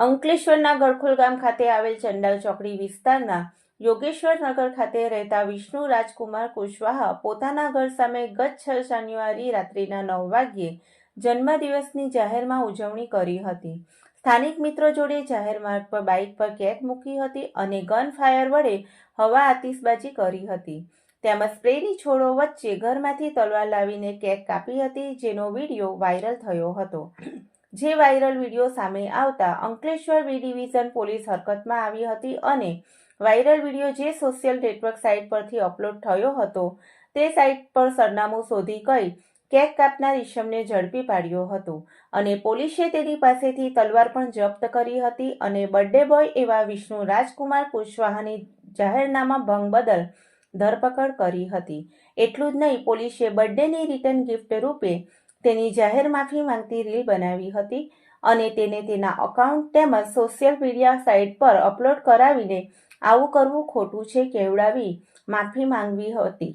અંકલેશ્વરના ગળખોલ ગામ ખાતે આવેલ ચંડાલ ચોકડી વિસ્તારના યોગેશ્વર નગર ખાતે રહેતા વિષ્ણુ રાજકુમાર કુશવાહા પોતાના ઘર સામે ગત છ જાન્યુઆરી રાત્રિના નવ વાગ્યે જન્મદિવસની જાહેરમાં ઉજવણી કરી હતી. સ્થાનિક મિત્રો જોડે જાહેર માર્ગ પર બાઇક પર કેક મૂકી હતી અને ગન ફાયર વડે હવા આતિશબાજી કરી હતી. તેમજ સ્પ્રેની છોડો વચ્ચે ઘરમાંથી તલવાર લાવીને કેક કાપી હતી, જેનો વીડિયો વાયરલ થયો હતો. જે વાયરલ વીડિયો સામે આવતા અંકલેશ્વર બી ડિવિઝન પોલીસ હરકતમાં આવી હતી અને વાયરલ વીડિયો જે સોશિયલ નેટવર્ક સાઇટ પરથી અપલોડ થયો હતો, તે સાઇટ પર સરનામું શોધી કઈ કેક કાપનાર ઈશમને ઝડપી પાડ્યો હતો અને પોલીસે તેની પાસેથી તલવાર પણ જપ્ત કરી હતી અને બર્થડે બોય એવા વિષ્ણુ રાજકુમાર કુશવાહાની જાહેરનામા ભંગ બદલ ધરપકડ કરી હતી. એટલું જ નહીં, પોલીસે બર્થડેની રિટર્ન ગિફ્ટ રૂપે તેની જાહેર માફી માંગતી રીલ બનાવી હતી અને તેને તેના અકાઉન્ટ તેમજ સોશિયલ મીડિયા સાઇટ પર અપલોડ કરાવીને આવું કરવું ખોટું છે, કેવડાવી માફી માંગવી હતી.